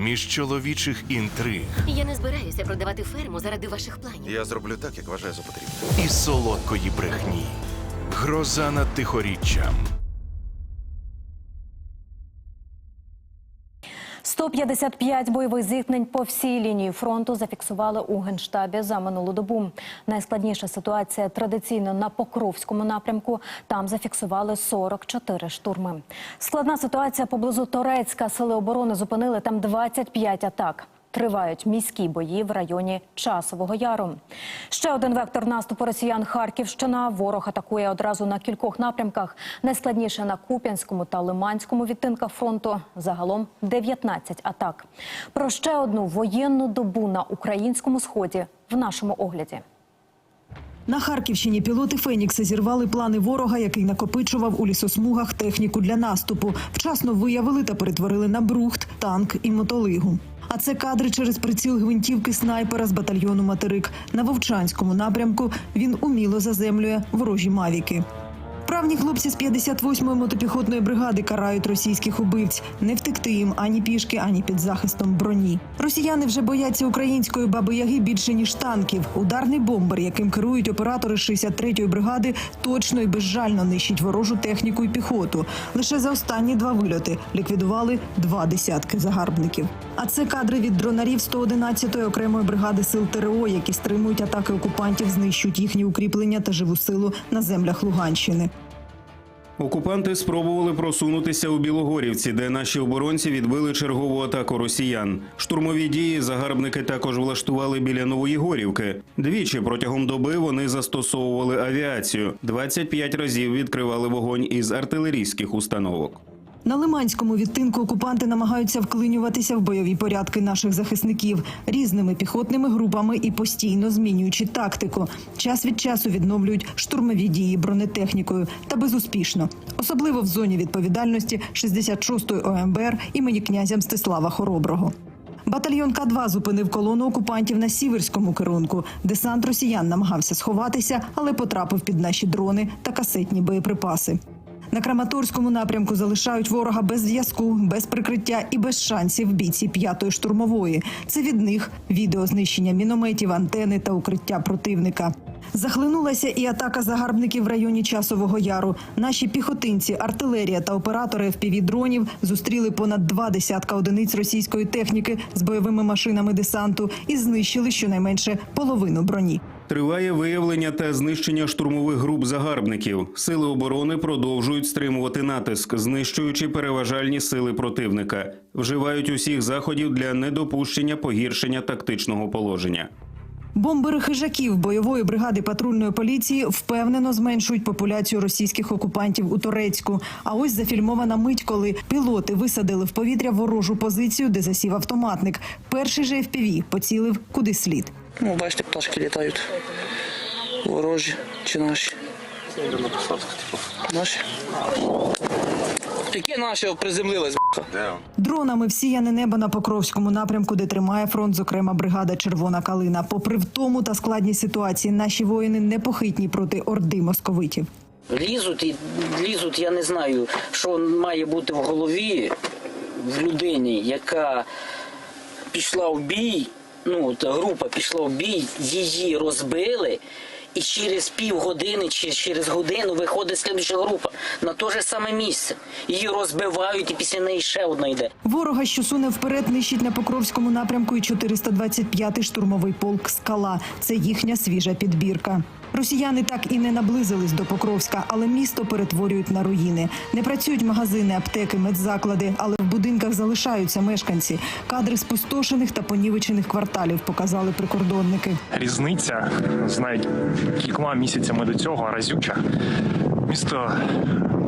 між чоловічих інтриг Я не збираюся продавати ферму заради ваших планів. Я зроблю так, як вважаю за потрібне. і солодкої брехні. Гроза над тихоріччям. 155 бойових зіткнень по всій лінії фронту зафіксували у генштабі за минулу добу. Найскладніша ситуація традиційно на Покровському напрямку. Там зафіксували 44 штурми. Складна ситуація поблизу Торецька. Сили оборони зупинили там 25 атак. Тривають міські бої в районі Часового Яру. Ще один вектор наступу росіян Харківщина. Ворог атакує одразу на кількох напрямках. Найскладніше на Куп'янському та Лиманському відтинках фронту. Загалом 19 атак. Про ще одну воєнну добу на українському сході в нашому огляді. На Харківщині пілоти Фенікса зірвали плани ворога, який накопичував у лісосмугах техніку для наступу. Вчасно виявили та перетворили на брухт, танк і мотолигу. А це кадри через приціл гвинтівки снайпера з батальйону Материк. На Вовчанському напрямку він уміло заземлює ворожі мавіки. Правні хлопці з 58-ї мотопіхотної бригади карають російських убивць. Не втекти їм ані пішки, ані під захистом броні. Росіяни вже бояться української баби Яги більше ніж танків. Ударний бомбер, яким керують оператори 63-ї бригади, точно і безжально нищить ворожу техніку і піхоту. Лише за останні два вильоти ліквідували два десятки загарбників. А це кадри від дронарів 111-ї окремої бригади сил ТРО, які стримують атаки окупантів, знищують їхні укріплення та живу силу на землях Луганщини. Окупанти спробували просунутися у Білогорівці, де наші оборонці відбили чергову атаку росіян. Штурмові дії загарбники також влаштували біля Нової Горівки. Двічі протягом доби вони застосовували авіацію. 25 разів відкривали вогонь із артилерійських установок. На Лиманському відтинку окупанти намагаються вклинюватися в бойові порядки наших захисників різними піхотними групами і постійно змінюючи тактику. Час від часу відновлюють штурмові дії бронетехнікою та безуспішно, особливо в зоні відповідальності 66-ї ОМБР імені князя Мстислава Хороброго. Батальйон К-2 зупинив колону окупантів на сіверському керунку. Десант росіян намагався сховатися, але потрапив під наші дрони та касетні боєприпаси. На Краматорському напрямку залишають ворога без зв'язку, без прикриття і без шансів бійці п'ятої штурмової. Це від них відео знищення мінометів, антени та укриття противника. Захлинулася і атака загарбників в районі Часового Яру. Наші піхотинці, артилерія та оператори fpv дронів зустріли понад два десятка одиниць російської техніки з бойовими машинами десанту і знищили щонайменше половину броні. Триває виявлення та знищення штурмових груп загарбників. Сили оборони продовжують стримувати натиск, знищуючи переважальні сили противника. Вживають усіх заходів для недопущення погіршення тактичного положення. Бомбери хижаків бойової бригади патрульної поліції впевнено зменшують популяцію російських окупантів у Торецьку. А ось зафільмована мить, коли пілоти висадили в повітря ворожу позицію, де засів автоматник. Перший же FPV поцілив куди слід. Ну, бачите, пташки літають. Ворожі чи наші? Наші. Які наші приземлились, б***ха? Дронами всіяне небо на Покровському напрямку, де тримає фронт, зокрема бригада Червона калина. Попри втому та складність ситуації, наші воїни непохитні проти орди московитів. Лізуть і лізуть, я не знаю, що має бути в голові в людині, яка пішла в бій, ну, от група пішла в бій, її розбили. І через півгодини чи через годину виходить слідча група на те ж саме місце. Її розбивають, і після неї ще одна йде. Ворога, що суне вперед, нищить на Покровському напрямку і 425-й штурмовий полк «Скала». Це їхня свіжа підбірка. Росіяни так і не наблизились до Покровська, але місто перетворюють на руїни. Не працюють магазини, аптеки, медзаклади, але в будинках залишаються мешканці. Кадри спустошених та понівечених кварталів показали прикордонники. різниця з навіть кількома місяцями до цього разюча. Місто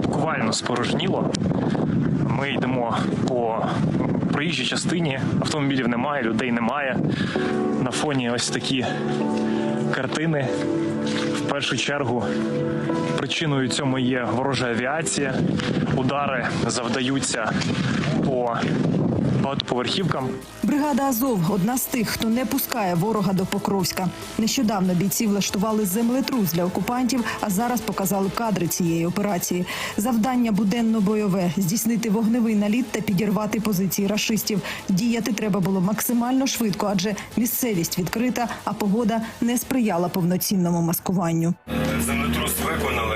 буквально спорожніло. Ми йдемо по проїжджій частині, автомобілів немає, людей немає. На фоні ось такі картини. Першу чергу причиною цьому є ворожа авіація. Удари завдаються по багатоповерхівкам. Бригада Азов одна з тих, хто не пускає ворога до Покровська. Нещодавно бійці влаштували землетрус для окупантів, а зараз показали кадри цієї операції. Завдання буденно бойове здійснити вогневий наліт та підірвати позиції рашистів. Діяти треба було максимально швидко, адже місцевість відкрита, а погода не сприяла повноцінному маскуванню. Землетрус виконали.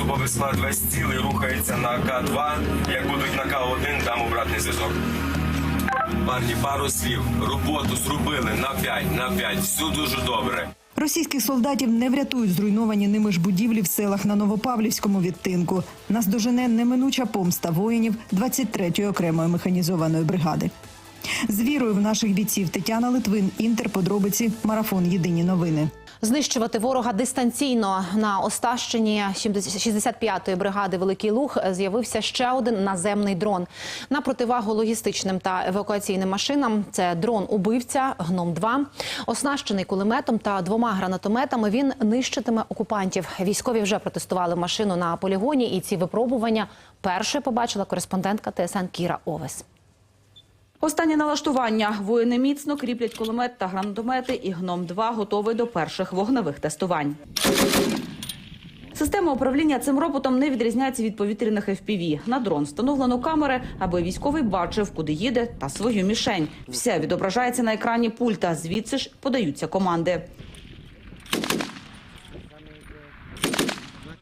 Особовий склад весь цілий рухається на К2. Як будуть на К1, дам обратний зв'язок. Парні, пару слів. Роботу зробили на 5, на 5. Все дуже добре. Російських солдатів не врятують зруйновані ними ж будівлі в селах на Новопавлівському відтинку. Нас дожене неминуча помста воїнів 23-ї окремої механізованої бригади. З вірою в наших бійців Тетяна Литвин, Інтер, подробиці, марафон. Єдині новини. Знищувати ворога дистанційно на Остащині 65-ї бригади Великий Луг з'явився ще один наземний дрон. На противагу логістичним та евакуаційним машинам це дрон-убивця гном 2 оснащений кулеметом та двома гранатометами. Він нищитиме окупантів. Військові вже протестували машину на полігоні, і ці випробування перше побачила кореспондентка ТСН Кіра Овес. Останнє налаштування. Воїни міцно кріплять кулемет та гранатомети, і гном-2 готовий до перших вогневих тестувань. Система управління цим роботом не відрізняється від повітряних FPV. На дрон встановлено камери, аби військовий бачив, куди їде, та свою мішень. Все відображається на екрані пульта. Звідси ж подаються команди.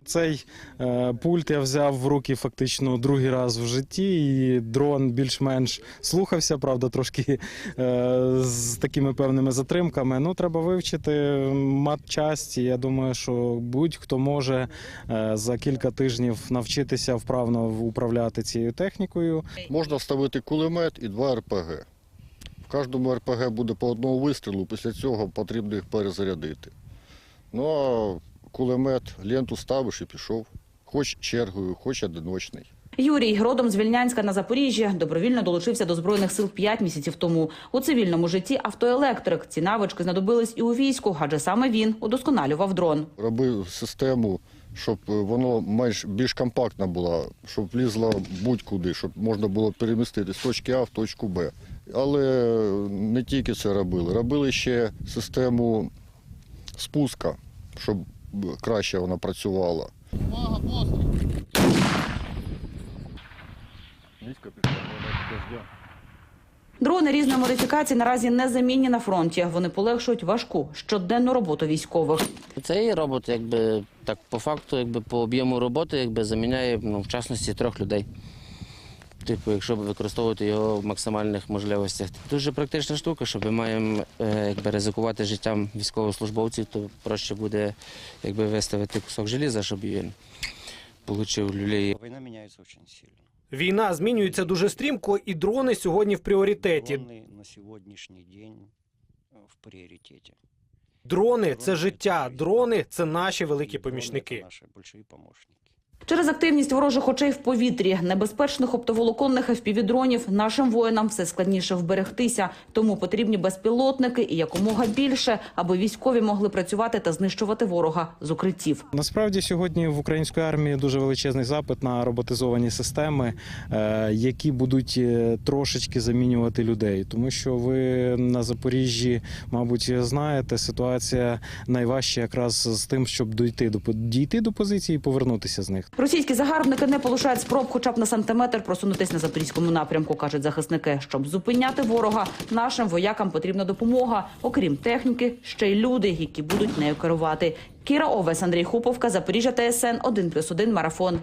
Цей е, пульт я взяв в руки фактично другий раз в житті, і дрон більш-менш слухався, правда, трошки е, з такими певними затримками. Ну, треба вивчити матчасті. Я думаю, що будь-хто може е, за кілька тижнів навчитися вправно управляти цією технікою. Можна вставити кулемет і два РПГ. В кожному РПГ буде по одному вистрілу, після цього потрібно їх перезарядити. Ну а кулемет, ленту ставиш і пішов. Хоч чергою, хоч одиночний. Юрій родом з Вільнянська на Запоріжжі добровільно долучився до збройних сил 5 місяців тому. У цивільному житті автоелектрик. Ці навички знадобились і у війську, адже саме він удосконалював дрон. Робив систему, щоб воно менш більш компактна була, щоб влізла будь-куди, щоб можна було перемістити з точки А в точку Б. Але не тільки це робили. Робили ще систему спуска, щоб краще вона працювала. Дрони різної модифікації наразі не замінні на фронті. Вони полегшують важку щоденну роботу військових. Цей робот, якби так по факту, якби по об'єму роботи, якби заміняє ну, в частності трьох людей. Типу, якщо використовувати його в максимальних можливостях. Дуже практична штука, що ми маємо е, якби, ризикувати життям військовослужбовців, то проще буде якби, виставити кусок желіза, щоб він отримав люлей. Війна міняється дуже сильно. Війна змінюється дуже стрімко, і дрони сьогодні в пріоритеті. Дрони на сьогоднішній день е, в пріоритеті. Дрони це життя. Дрони це наші великі помічники. Наші великі помічники. Через активність ворожих очей в повітрі, небезпечних оптоволоконних FPV-дронів нашим воїнам все складніше вберегтися. Тому потрібні безпілотники і якомога більше, аби військові могли працювати та знищувати ворога з укриттів. Насправді сьогодні в української армії дуже величезний запит на роботизовані системи, е, які будуть е, трошечки замінювати людей. Тому що ви на Запоріжжі, мабуть, знаєте, ситуація найважча якраз з тим, щоб дійти до дійти до позиції і повернутися з них. Російські загарбники не полишають спроб хоча б на сантиметр просунутись на запорізькому напрямку, кажуть захисники. Щоб зупиняти ворога, нашим воякам потрібна допомога. Окрім техніки, ще й люди, які будуть нею керувати. Кіра Овес, Андрій Хуповка, Запоріжжя ТСН 1+,1 марафон.